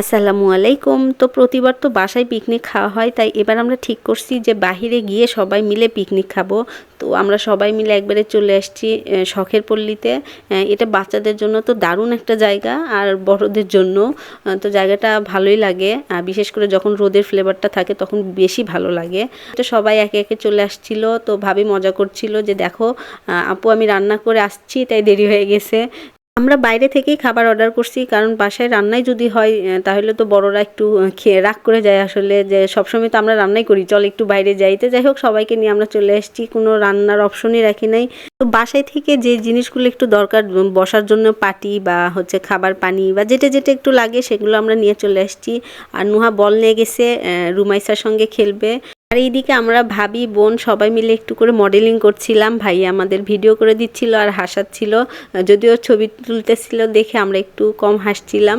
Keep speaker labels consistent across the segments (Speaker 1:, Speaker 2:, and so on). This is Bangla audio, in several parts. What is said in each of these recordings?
Speaker 1: আসসালামু আলাইকুম। তো প্রতিবার তো বাসায় পিকনিক খাওয়া হয়, তাই এবার আমরা ঠিক করছি যে বাহিরে গিয়ে সবাই মিলে পিকনিক খাব। তো আমরা সবাই মিলে একবারে চলে আসছি শখের পল্লীতে। এটা বাচ্চাদের জন্য তো দারুণ একটা জায়গা আর বড়দের জন্য। তো জায়গাটা ভালোই লাগে। আর বিশেষ করে যখন রোদের ফ্লেভারটা থাকে তখন বেশি ভালো লাগে। তো সবাই একে একে চলে আসছিল, তো ভাবি মজা করছিল যে দেখো আপু আমি রান্না করে আসছি, তাই দেরি হয়ে গেছে। আমরা বাইরে থেকেই খাবার অর্ডার করছি, কারণ বাসায় রান্নাই যদি হয় তাহলে তো বড়রা একটু খেয়ে রাগ করে যায় আসলে যে সবসময় তো আমরা রান্নাই করি, চল একটু বাইরে যাই। তো যাই হোক, সবাইকে নিয়ে আমরা চলে এসেছি, কোনো রান্নার অপশনই রাখি নাই। তো বাসায় থেকে যে জিনিসগুলো একটু দরকার বসার জন্য পাটি বা হচ্ছে খাবার পানি বা যেটা যেটা একটু লাগে, সেগুলো আমরা নিয়ে চলে এসেছি। আর নুহা বল নিয়ে গেছে রুমাইসার সঙ্গে খেলবে। আর এইদিকে আমরা ভাবি, বোন সবাই মিলে একটু করে মডেলিং করছিলাম। ভাই আমাদের ভিডিও করে দিচ্ছিল আর হাসাচ্ছিল। যদিও ছবি তুলতেছিল দেখে আমরা একটু কম হাসছিলাম।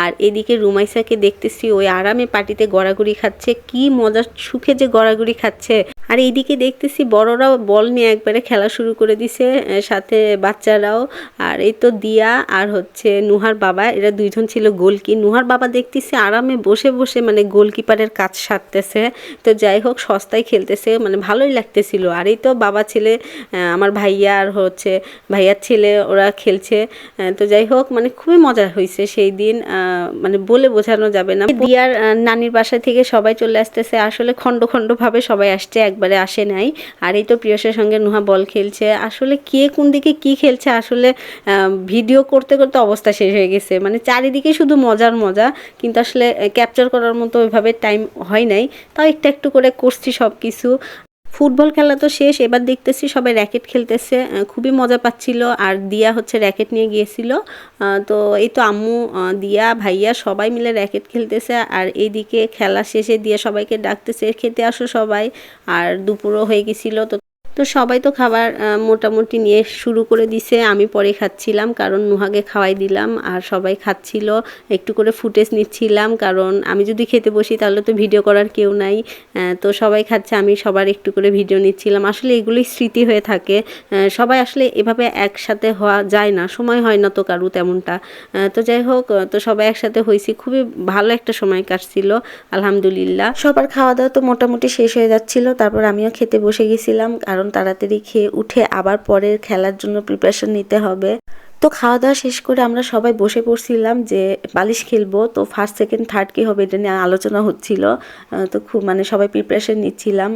Speaker 1: আর এদিকে রুমাইসাকে দেখতেছি, ওই আরামে পার্টিতে গড়াগড়ি খাচ্ছে। কি মজার সুখে যে গড়াগড়ি খাচ্ছে। আর এইদিকে দেখতেছি বড়রাও বল নিয়ে একবারে খেলা শুরু করে দিছে সাথে বাচ্চারাও। আর এই তো দিয়া আর হচ্ছে নুহার বাবা, এরা দুইজন ছিল গোলকি। নুহার বাবা দেখতেছি আরামে বসে বসে মানে গোলকিপারের কাজ সারতেছে। তো যাই হোক সস্তায় খেলতেছে মানে ভালোই লাগতেছিল। আর এই তো বাবা ছেলে আমার ভাইয়া আর হচ্ছে ভাইয়ার ছেলে, ওরা খেলছে। তো যাই হোক মানে খুবই মজা হয়েছে সেই দিন। মানে বলে বোঝানো যাবে না। দিয়ার নানির বাসা থেকে সবাই চলে আসতেছে। আসলে খণ্ড খণ্ড ভাবে সবাই আসছে, একবারে আসে নাই। আর এই তো প্রিয়সের সঙ্গে নুহা বল খেলছে। আসলে কে কোন দিকে কি খেলছে, আসলে ভিডিও করতে করতে অবস্থা শেষ হয়ে গেছে। মানে চারিদিকে শুধু মজার মজা, কিন্তু আসলে ক্যাপচার করার মতো ওইভাবে টাইম হয় নাই। তাও একটু একটু করে করছি সব কিছু ফুটবল খেলা তো শেষ, এবার দেখতেছি সবাই র্যাকেট খেলতেছে। খুবই মজা পাচ্ছিল আর দিয়া হচ্ছে র্যাকেট নিয়ে গিয়েছিল। তো এই তো আম্মু দিয়া, ভাইয়া সবাই মিলে র্যাকেট খেলতেছে আর এইদিকে খেলা শেষে দিয়া সবাইকে ডাকতেছে, খেতে আসো সবাই। আর দুপুরও হয়ে গেছিল, তো তো সবাই তো খাবার মোটামুটি নিয়ে শুরু করে দিছে। আমি পরে খাচ্ছিলাম, কারণ নুহাকে খাওয়াই দিলাম আর সবাই খাচ্ছিল। একটু করে ফুটেজ নিচ্ছিলাম, কারণ আমি যদি খেতে বসি তাহলে তো ভিডিও করার কেউ নাই। তো সবাই খাচ্ছে, আমি সবার একটু করে ভিডিও নিচ্ছিলাম। আসলে এগুলোই স্মৃতি হয়ে থাকে। সবাই আসলে এভাবে একসাথে হওয়া যায় না, সময় হয় না তো কারু তেমনটা। তো যাই হোক তো সবাই একসাথে হয়েছি, খুবই ভালো একটা সময় কাটছিল, আলহামদুলিল্লাহ। সবার খাওয়া দাওয়া তো মোটামুটি শেষ হয়ে যাচ্ছিল, তারপর আমিও খেতে বসে গেছিলাম কারণ তাড়াতাড়ি খেয়ে উঠে আবার পরের খেলার জন্য প্রিপারেশন নিতে হবে। তো খাওয়া দাওয়া শেষ করে আমরা সবাই বসে পড়ছিলাম যে বালিশ খেলব। তো ফার্স্ট সেকেন্ড থার্ড কি হবে এটা নিয়ে আলোচনা হচ্ছিল। তো খুব মানে সবাই প্রিপারেশন নিচ্ছিলাম।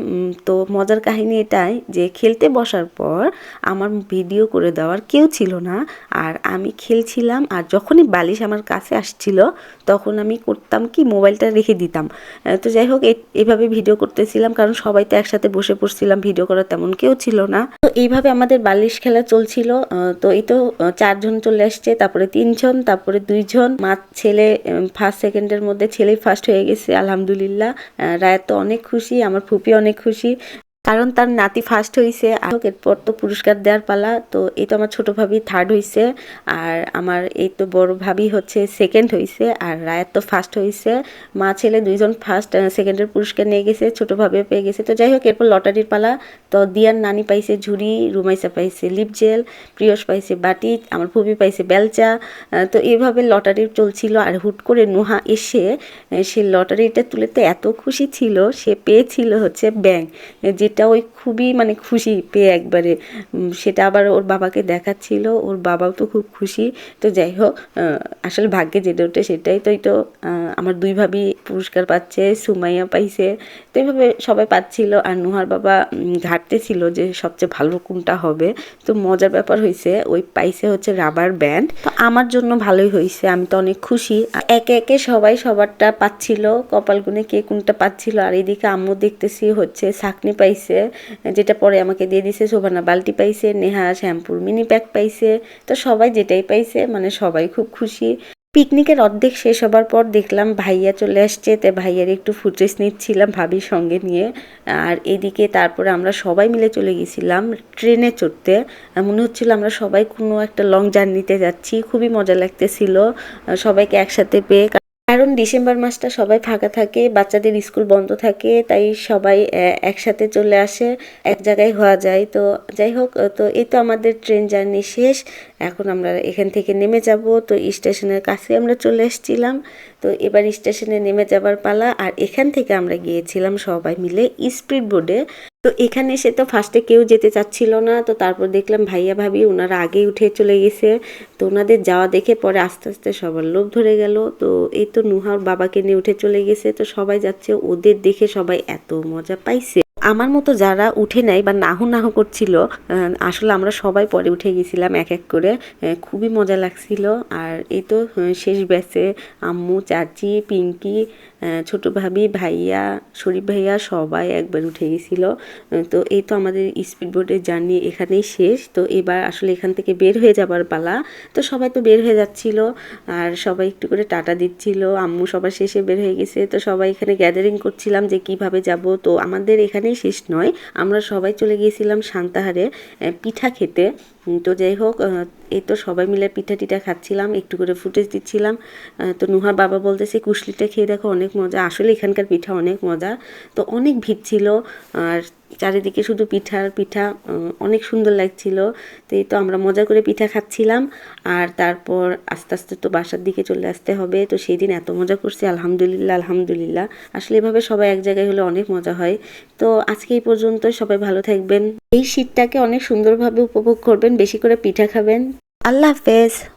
Speaker 1: তো মজার কাহিনী এটাই যে খেলতে বসার পর আমার ভিডিও করে দেওয়ার কেউ ছিল না। আর আমি খেলছিলাম আর যখনই বালিশ আমার কাছে আসছিল তখন আমি করতাম কি মোবাইলটা রেখে দিতাম। তো যাই হোক এ- এভাবে ভিডিও করতেছিলাম কারণ সবাই তো একসাথে বসে পড়ছিলাম ভিডিও করার তেমন কেউ ছিল না। তো এইভাবে আমাদের বালিশ খেলা চলছিল। তো এই তো আহ, চারজন চলে আসছে, তারপরে তিনজন, তারপরে দুইজন। মা ছেলে ফার্স্ট সেকেন্ডের মধ্যে ছেলেই ফার্স্ট হয়ে গেছে, আলহামদুলিল্লাহ। রায়াত তো অনেক খুশি, আমার ফুপি অনেক খুশি। কারণ তার নাতি ফার্স্ট হয়েছে আর এরপর তো পুরস্কার দেওয়ার পালা, তো এই তো আমার ছোট ভাবি থার্ড হয়েছে আর আমার এই তো বড় ভাবি হচ্ছে সেকেন্ড হয়েছে আর রায়াত তো ফার্স্ট হয়েছে মা, ছেলে দুইজন ফার্স্ট সেকেন্ডের পুরস্কার নিয়ে গেছে, ছোট ভাবে পেয়ে গেছে। তো যাই হোক, এরপর লটারির পালা। তো দিয়ার নানি পাইছে ঝুড়ি, রুমাইসা পাইছে লিপ জেল প্রিয়স পাইছে বাটি, আমার ফুবি পাইছে বেলচা তো এইভাবে লটারি চলছিল, আর হুট করে নোহা এসে সে লটারিটা তুলে তো এত খুশি ছিল, সে পেয়েছিল হচ্ছে ব্যাংক যেটা ওই খুবই মানে খুশি পেয়ে একবারে। সেটা আবার ওর বাবাকে দেখাচ্ছিল ওর বাবাও তো খুব খুশি। তো যাই হোক আসলে ভাগ্যে যেটা ওঠে সেটাই তো তো আমার দুই ভাবি পুরস্কার পাচ্ছে সুমাইয়া পাইছে। তো এইভাবে সবাই পাচ্ছিল। আর নুহার বাবা উম, ঘাটতে ছিল যে সবচেয়ে ভালো কোনটা হবে। তো মজার ব্যাপার হয়েছে ওই পাইছে হচ্ছে রাবার ব্যান্ড। তো আমার জন্য ভালোই হয়েছে আমি তো অনেক খুশি। একে একে সবাই সবারটা পাচ্ছিল কপাল গুনে কে কোনটা পাচ্ছিল। আর এদিকে আম্মু দেখতেছি হচ্ছে ছাকনি পাইছে। যেটা পরে আমাকে দিয়ে দিছে, শোভানা বালতি পাইছে, নেহা শ্যাম্পুর মিনি প্যাক পাইছে। তো সবাই যেটাই পাইছে মানে সবাই খুব খুশি। পিকনিকের অর্ধেক শেষ হবার পর দেখলাম ভাইয়া চলে আসছে তাই ভাইয়ার একটু ফুটেজ নিচ্ছিলাম ভাবির সঙ্গে নিয়ে। আর এদিকে তারপরে আমরা সবাই মিলে চলে গেছিলাম ট্রেনে চড়তে। মনে হচ্ছিল আমরা সবাই কোনো একটা লং জার্নিতে যাচ্ছি, খুবই মজা লাগতেছিল। সবাইকে একসাথে পেয়ে কারণ ডিসেম্বর মাসটা সবাই ফাঁকা থাকে, বাচ্চাদের স্কুল বন্ধ থাকে, তাই সবাই একসাথে চলে আসে, এক জায়গায় হওয়া যায়। তো যাই হোক, তো এই তো আমাদের ট্রেন জার্নি শেষ। এখন আমরা এখান থেকে নেমে যাব। তো স্টেশনের কাছে আমরা চলে এসেছিলাম। তো এবার স্টেশনে নেমে যাবার পালা আর এখান থেকে আমরা গিয়েছিলাম সবাই মিলে স্পিড বোর্ডে তো এখানে এসে তো ফার্স্টে কেউ যেতে চাচ্ছিল না। তো তারপর দেখলাম ভাইয়া ভাবি ওনারা আগেই উঠে চলে গেছে। তো ওনাদের যাওয়া দেখে পরে আস্তে আস্তে সবার লোভ ধরে গেল। তো এই তো নুহার বাবাকে নিয়ে উঠে চলে গেছে। তো সবাই যাচ্ছে, ওদের দেখে সবাই এত মজা পাইছে। আমার মতো যারা উঠে নাই বা নাহু নাহু করছিল আসলে আমরা সবাই পরে উঠে গেছিলাম এক এক করে। খুবই মজা লাগছিল। আর এই তো শেষ ব্যাচে আম্মু, চাচি, পিঙ্কি ছোট ভাবি, ভাইয়া, শরীফ ভাইয়া সবাই একবার উঠে গেছিল। তো এই তো আমাদের স্পিড বোটের জার্নি এখানেই শেষ। তো এবার আসলে এখান থেকে বের হয়ে যাবার পালা। তো সবাই তো বের হয়ে যাচ্ছিল আর সবাই একটু করে টাটা দিচ্ছিল। আম্মু সবার শেষে বের হয়ে গেছে। তো সবাই এখানে গ্যাদারিং করছিলাম যে কীভাবে যাব। তো আমাদের এখানেই শেষ নয়। আমরা সবাই চলে গিয়েছিলাম সান্তাহারে পিঠা খেতে। তো যাই হোক এই তো সবাই মিলে পিঠা টিঠা খাচ্ছিলাম, একটু করে ফুটেজ দিচ্ছিলাম। তো নুহার বাবা বলতেছে, কুশলিটা খেয়ে দেখো, অনেক মজা। আসলে এখানকার পিঠা অনেক মজা। তো অনেক ভিড় ছিল, আর চারিদিকে শুধু পিঠা আর পিঠা অনেক সুন্দর লাগছিল। তো এই তো আমরা মজা করে পিঠা খাচ্ছিলাম, আর তারপর আস্তে আস্তে তো বাসার দিকে চলে আসতে হবে। তো সেই দিন এত মজা করছি, আলহামদুলিল্লাহ আলহামদুলিল্লাহ। আসলে এভাবে সবাই এক জায়গায় হলে অনেক মজা হয়। তো আজকে এই পর্যন্ত সবাই ভালো থাকবেন। এই শীতটাকে অনেক সুন্দরভাবে উপভোগ করবেন বেশি করে পিঠা খাবেন। আল্লাহ হাফেজ।